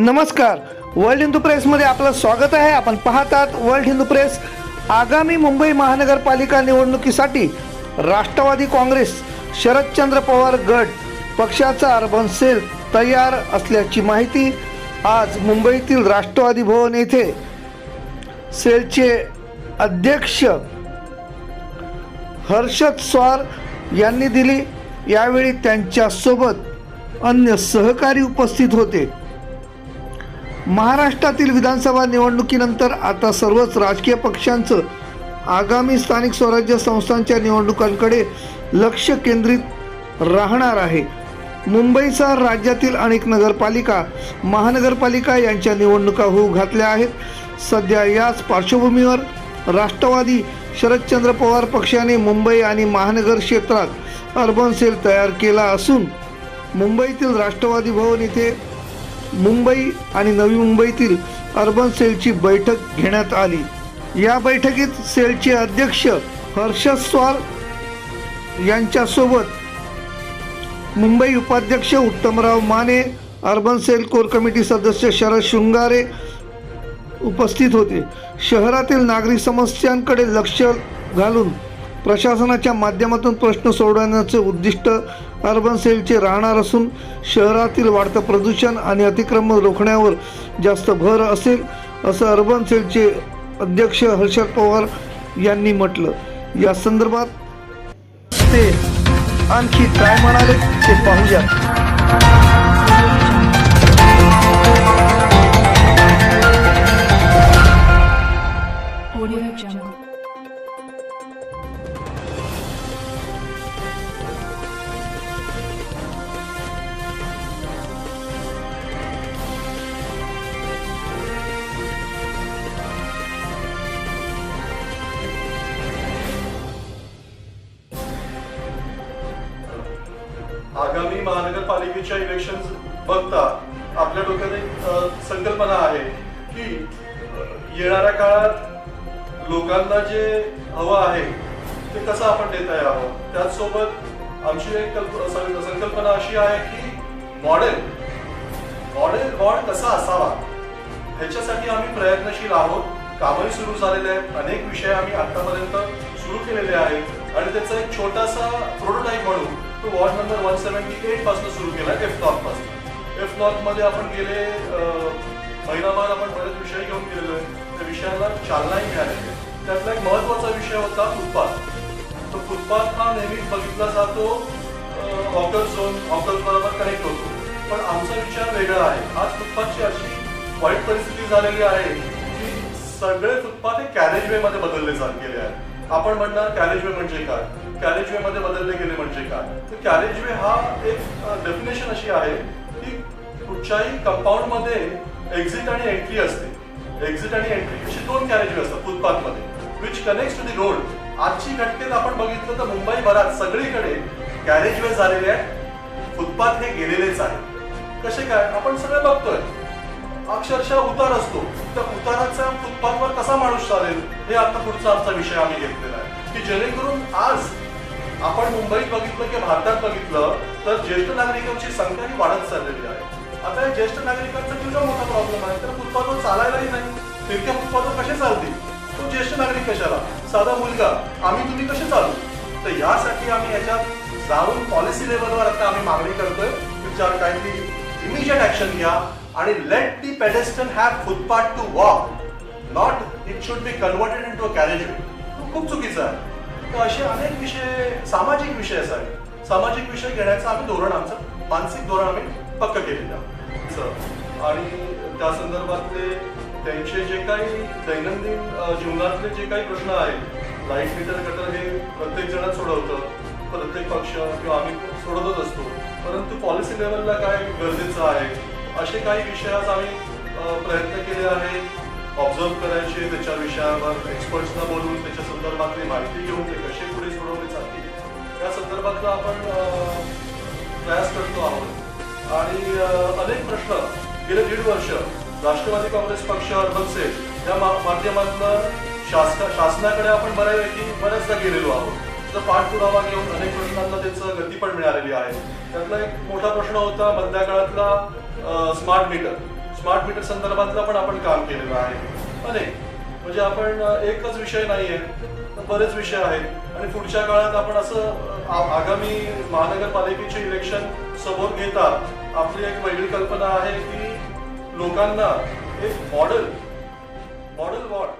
नमस्कार. वर्ल्ड हिंदू प्रेसमध्ये आपलं स्वागत आहे. आपण पाहतात वर्ल्ड हिंदू प्रेस आगामी मुंबई महानगरपालिका निवडणुकीसाठी राष्ट्रवादी काँग्रेस शरदचंद्र पवार गट पक्षाचा अर्बन सेल तयार असल्याची माहिती आज मुंबईतील राष्ट्रवादी भवन येथे सेलचे अध्यक्ष हर्षद स्वार यांनी दिली. यावेळी त्यांच्यासोबत अन्य सहकारी उपस्थित होते. महाराष्ट्रातील विधानसभा निवडणुकीनंतर आता सर्वच राजकीय पक्षांचं आगामी स्थानिक स्वराज्य संस्थांच्या निवडणुकांकडे लक्ष केंद्रित राहणार आहे. मुंबईसह राज्यातील अनेक नगरपालिका महानगरपालिका यांच्या निवडणुका होऊ घातल्या आहेत. सध्या याच पार्श्वभूमीवर राष्ट्रवादी शरदचंद्र पवार पक्षाने मुंबई आणि महानगर क्षेत्रात अर्बन सेल तयार केला असून मुंबईतील राष्ट्रवादी भवन येथे मुंबई आणि नवी मुंबईतील अर्बन सेलची बैठक घेण्यात आली. या बैठकीत सेलचे अध्यक्ष हर्षद स्वार यांच्यासोबत मुंबई उपाध्यक्ष Uttamrao Mane urban cell core committee सदस्य शरद शृंगारे उपस्थित होते. शहरातील नागरिक समस्यांकडे लक्ष घालून प्रशासनाच्या माध्यमातून प्रश्न सोडवण्याचे उद्दिष्ट अर्बन सेलचे राहणार असून शहरातील वाढतं प्रदूषण आणि अतिक्रमण रोखण्यावर जास्त भर असेल असं अर्बन सेलचे अध्यक्ष हर्षद पवार यांनी म्हटलं या संदर्भात ते आणखी काय म्हणाले ते पाहूया Audio Jungle. आगामी महानगरपालिकेच्या इलेक्शन बघता आपल्या डोक्यात एक संकल्पना आहे की येणाऱ्या काळात लोकांना जे हवं आहे ते कसं आपण देता यावं? त्याचसोबत आमची एक संकल्पना अशी आहे की मॉडेल मॉडेल वॉर्ड कसा असावा? ह्याच्यासाठी आम्ही प्रयत्नशील आहोत. कामही सुरू झालेले आहेत. अनेक विषय आम्ही आतापर्यंत सुरू केलेले आहेत. आणि त्याचा एक छोटासा प्रोटोटाईप म्हणून तो वॉर्ड नंबर वन सेव्हन्टी एटपासून सुरू केला एफ नॉर्थपासून. एफ नॉर्थमध्ये आपण गेले महिनाभर आपण बरेच विषय घेऊन गेलेलो आहे. त्या विषयाला चालनाही मिळालेली आहे त्यातला एक महत्त्वाचा विषय होता फुटपाथ. तो फुटपाथ हा नेहमीच बघितला जातो हॉकर झोन हॉकर बरोबर कनेक्ट होतो. पण आमचा विचार वेगळा आहे. आज फुटपाथची अशी वाईट परिस्थिती झालेली आहे की सगळे फुटपाथ हे कॅरेजवे मध्ये बदलले जात गेले आहेत. आपण म्हणणार कॅरेजवे म्हणजे काय? कॅरेज वे मध्ये बदलले गेले म्हणजे काय? तर कॅरेज वे हा एक डेफिनेशन अशी आहे की कुठच्याही कंपाऊंडमध्ये एक्झिट आणि एंट्री असते. एक्झिट आणि एंट्री अशी दोन कॅरेजवे असतात फुटपाथमध्ये which connect to the road आजची घटनेत आपण बघितलं तर मुंबईभरात सगळीकडे कॅरेजवे झालेले आहेत. फुटपाथ हे गेलेलेच आहे. कसे काय? आपण सगळे बघतोय. अक्षरशः उतार असतो. त्या उताराचा फुटपाथवर कसा माणूस चालेल? हे आता पुढचा आमचा विषय आम्ही घेतलेला आहे. की जेणेकरून आज आपण मुंबईत बघितलं की भारतात बघितलं तर ज्येष्ठ नागरिकांची संख्या ही वाढत चाललेली आहे. आता या ज्येष्ठ नागरिकांचा तुझा मोठा प्रॉब्लेम आहे? तर फुटपाथवर चालायलाही नाही. फिरक्या फुटपाथवर कसे चालतील? तो ज्येष्ठ नागरिक कशाला? साधा मुलगा आम्ही तुम्ही कसे चालू? तर यासाठी आम्ही याच्यात जाऊन पॉलिसी लेवलवर आता आम्ही मागणी करतोय. विचार काहीतरी इमिजिएट ऍक्शन घ्या आणि let the pedestrian have footpath to walk not it should be converted into a carriage खूप चुकीचं आहे. तर असे अनेक विषय सामाजिक विषय आहेत सामाजिक विषय घेण्याचं आम्ही धोरण आमचं मानसिक धोरण आम्ही पक्क केलेलं आहे. आणि त्या संदर्भातले त्यांचे जे काही दैनंदिन जीवनातले जे काही प्रश्न आहेत लाइट मीटर कटर हे प्रत्येक जण सोडवतं प्रत्येक पक्ष किंवा आम्ही सोडवतच असतो. परंतु पॉलिसी लेवलला काय गरजेचं आहे? असे काही विषय आज आम्ही प्रयत्न केले आहेत. ऑब्झर्व करायचे त्याच्या विषयावर एक्सपर्ट्सना बोलून त्याच्या संदर्भातली माहिती घेऊन ते कसे पुढे सोडवले जातील त्या संदर्भातला आपण प्रयास करतो आहोत आणि अनेक प्रश्न गेले दीड वर्ष राष्ट्रवादी काँग्रेस पक्ष अर्बन सेल या माध्यमातलं माध्यमातनं शासका शासनाकडे आपण बऱ्यापैकी बऱ्याचदा गेलेलो आहोत तर पाठपुरावा घेऊन अनेक प्रश्नांना त्याचं गती पण मिळालेली आहे त्यातला एक मोठा प्रश्न होता मधल्या काळातला स्मार्ट मीटर स्मार्ट मीटर संदर्भातलं पण आपण काम केलेलं आहे. अनेक म्हणजे आपण एकच विषय नाही आहे बरेच विषय आहेत. आणि पुढच्या काळात आपण असं आगामी महानगरपालिकेचे इलेक्शन समोर घेता आपली एक वेगळी कल्पना आहे की लोकांना एक मॉडेल मॉडेल वॉर्ड